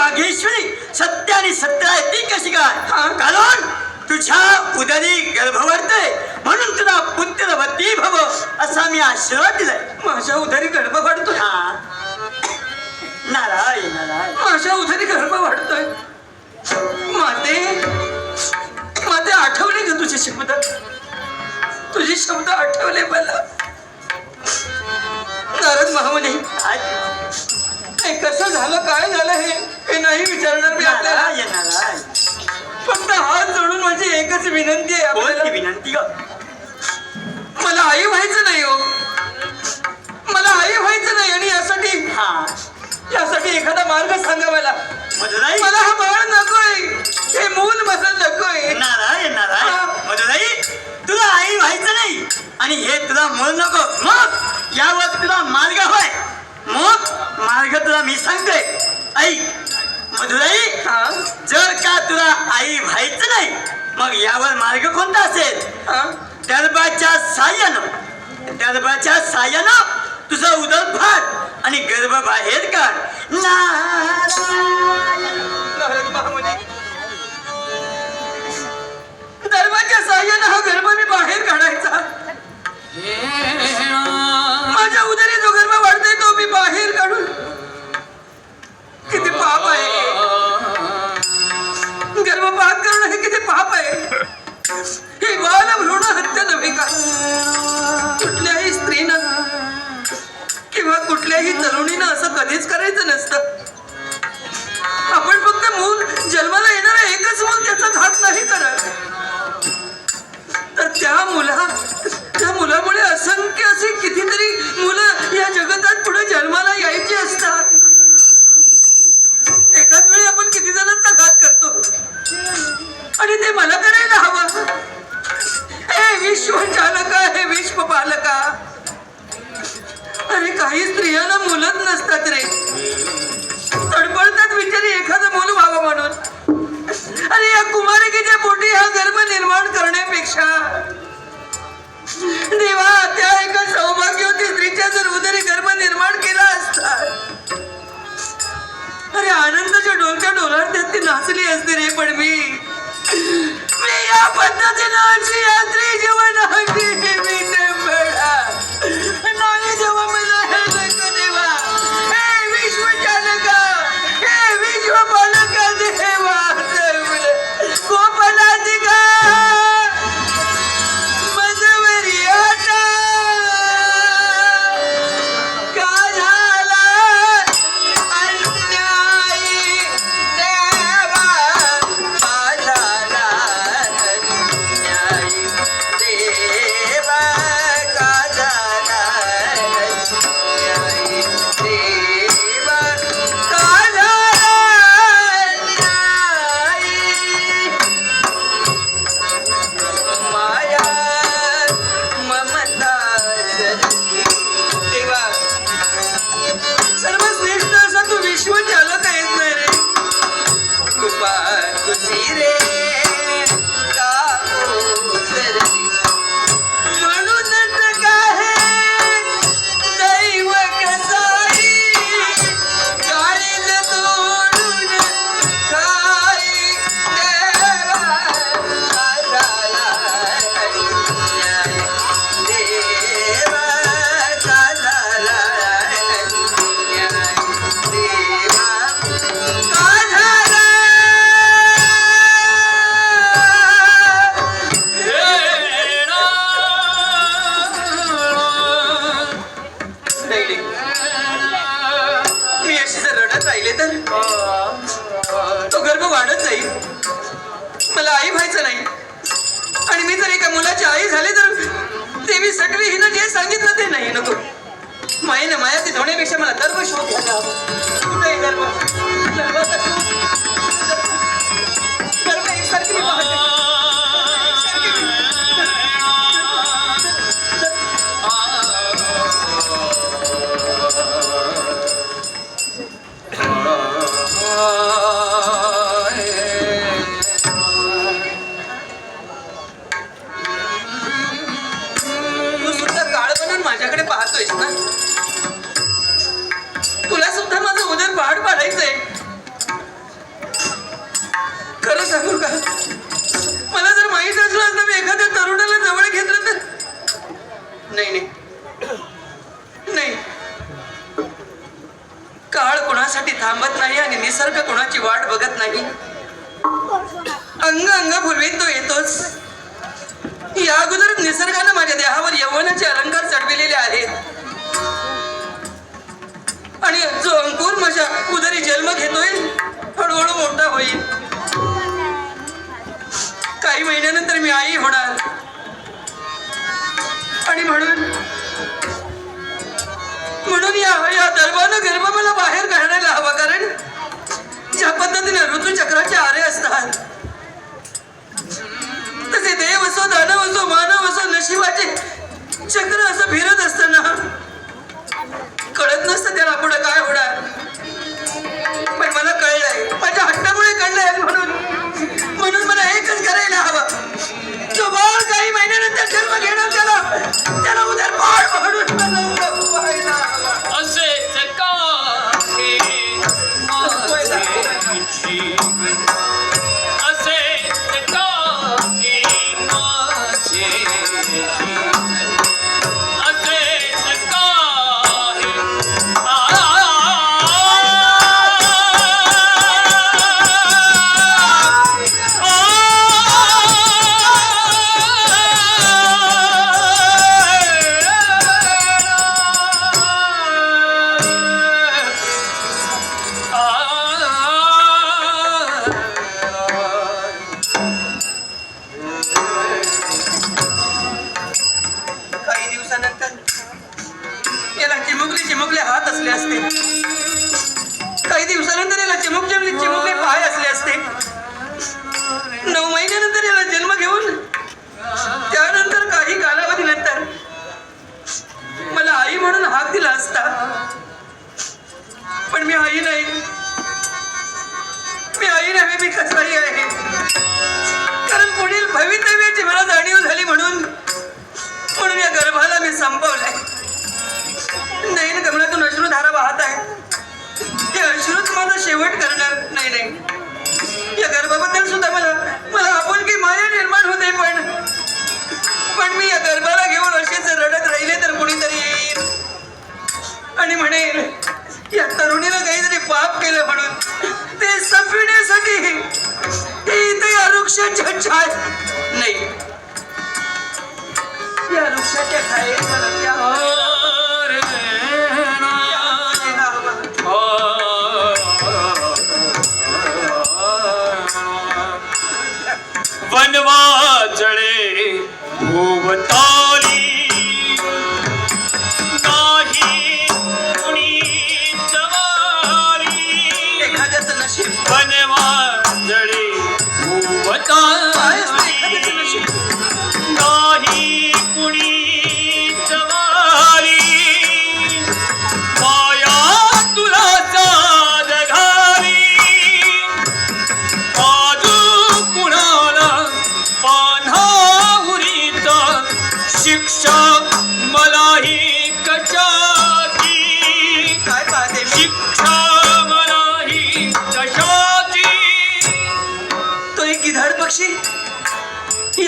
वाघेश्वरी सत्य आणि सत्य आहे ती कशी काय? हा. कारण तुझ्या उदरी गर्भवर्ते म्हणून तुला पुत्रवती भव असा मी आशीर्वाद दिलाय. माझ्या उधारी गर्भ वाढतोय हा. नारायण नारायण. माझ्या उधारी गर्भ वाढतोय माते माते आठवले का तुझे शब्द? तुझे शब्द आठवले मला. नारद महामुनी हे कसं झालं काय झालं हे? हे नाही विचारणार मी आपल्याला. फक्त हात जोडून माझी एकच विनंती आहे बोल आपल्याला. विनंती ग? मला आई व्हायचं नाही हो. मला आई व्हायचं नाही आणि यासाठी हा. यासाठी एखादा मार्ग सांगा मला मला हा बाळ नकोय. हे मूल मला नकोय. मग यावर मार्ग कोणता असेल? गर्भाच्या साह्यानं. गर्भाच्या साह्यानं तुझं उदर फाट आणि गर्भ बाहेर काढ दरवाजा साह्यानं हा गर्भ मी बाहेर काढायचा. माझ्या उदरी जो गर्भ वाढतोय तो मी बाहेर काढून. किती पाप आहे. गर्भपात करणं हे किती पाप आहे. ही बाल भ्रूण हत्या नव्हे Số 了 कोणासाठी थांबत नाही आणि निसर्ग कोणाची वाट बघत नाही? अंग अंग फुलवीत तो येतोच. या अगोदर निसर्गानं माझ्या देहावर यवनाचे अलंकार चढविलेले आहेत. आणि जो अंकुर माझ्या उदरी जन्म घेतोय हळूहळू मोठा होईल. काही महिन्यानंतर मी आई होणार. आणि म्हणून म्हणून या या गर्भ मला बाहेर कारण ज्या पद्धतीने ऋतुचक्राचे आरे असतात तसे देव असो दानव असो मानव असो नशिबाचे चक्र असं फिरत असताना कळत नसतं त्याला पुढे काय होणार. असले असते. काही दिवसानंतर याला चिमुक जमली चिमुकले पाय असले असते. नऊ महिन्यानंतर याला जन्म घेऊन त्यानंतर काही कालावधीनंतर मला आई म्हणून हाक दिला असता. पण मी आई नाही. मी आई नाही मी कसाही आहे. कारण पुढील भवितव्याची मला जाणीव झाली म्हणून म्हणून या गर्भाला मी संपवलंय. नयन कमलातून धारा वाहत आहे. ते अश्रूच माझा शेवट करणार. नाही नाही. या गर्भाबद्दल सुद्धा मला मला आपुलकी माया निर्माण होते पण पण मी या गर्भाला घेऊन असेच रडत राहिले तर कुणीतरी येईल. आणि म्हणेल या तरुणीला काहीतरी पाप केलं म्हणून. ते संपविण्यासाठी ते इथे या वृक्षाच्या छाय വന്യമാ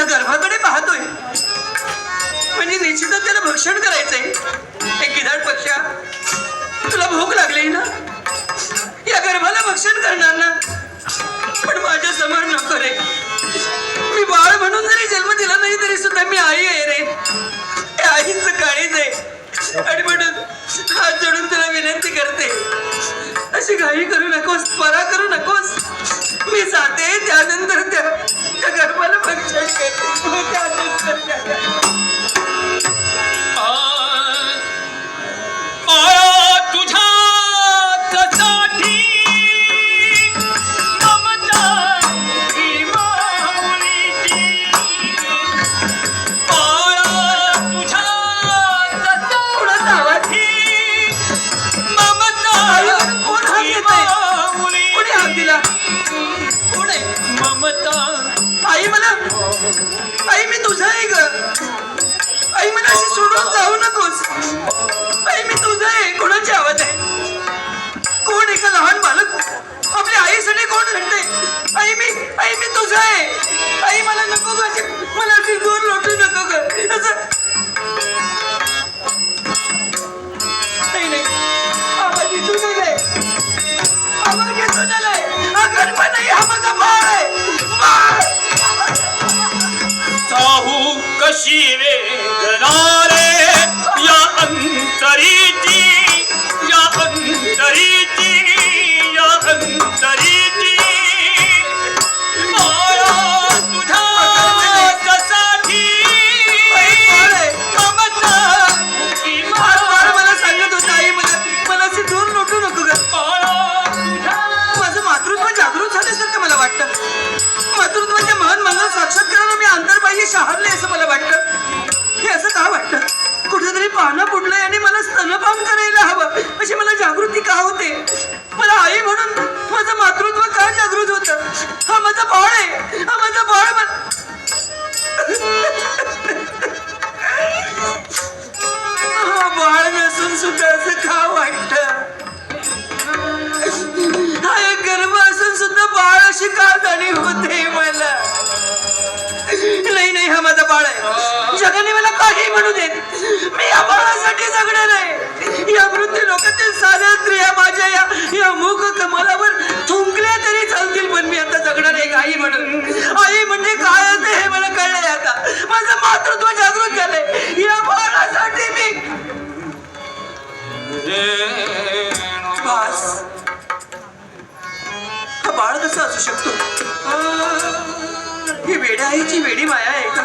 या गर्भाकडे पाहतोय. म्हणजे निश्चितच त्याला भक्षण करायचंय. हे गिधाड पक्षा तुला भूक लागली ना? या गर्भाला भक्षण करणार ना? पण माझ्यासमोर नको रे. मी बाळ म्हणून जरी जन्म दिला नाही तरी सुद्धा मी आई आहे रे. आईच आईचं काळीच आहे. आणि म्हणून हात जोडून तुला विनंती करते. अशी घाई करू नकोस परा करू नकोस. मी जाते त्यानंतर त्या त्या गर्भाला भक्षण करते सोडून जाऊ नकोस. आई मी तुझं आहे कोणाची आवाज आहे? कोण एका लहान बालक? आपल्या आईसाठी कोण रडते आई मी आई आई मी तुझं आहे. आई मला नको ग मला अशी दूर लोटू नको ग. असं नाही नाही. आवाज इथून आलाय आवाज इथून आलाय हा नाही हा माझा बाळ आहे. बाळ! कशी cari अशी होते मला नाही नाही हा माझा बाळ आहे जगाने मला काही म्हणू देत मी या बाळासाठी जगणार आहे या वृद्ध लोकातील साऱ्या स्त्रिया माझ्या या या मुख कमलावर थुंकल्या तरी चालतील पण मी आता जगणार आहे आई म्हणून आई म्हणजे काय असते हे मला कळलंय आता माझं मातृत्व जागृत झालंय या बाळासाठी मी बाळ कसं असू शकतो ही आईची वेडी माया आहे का?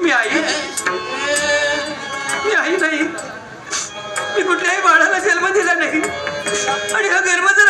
मी आई. मी आई नाही. मी कुठल्याही बाळाला जन्म दिला नाही. आणि हा गर्भ जर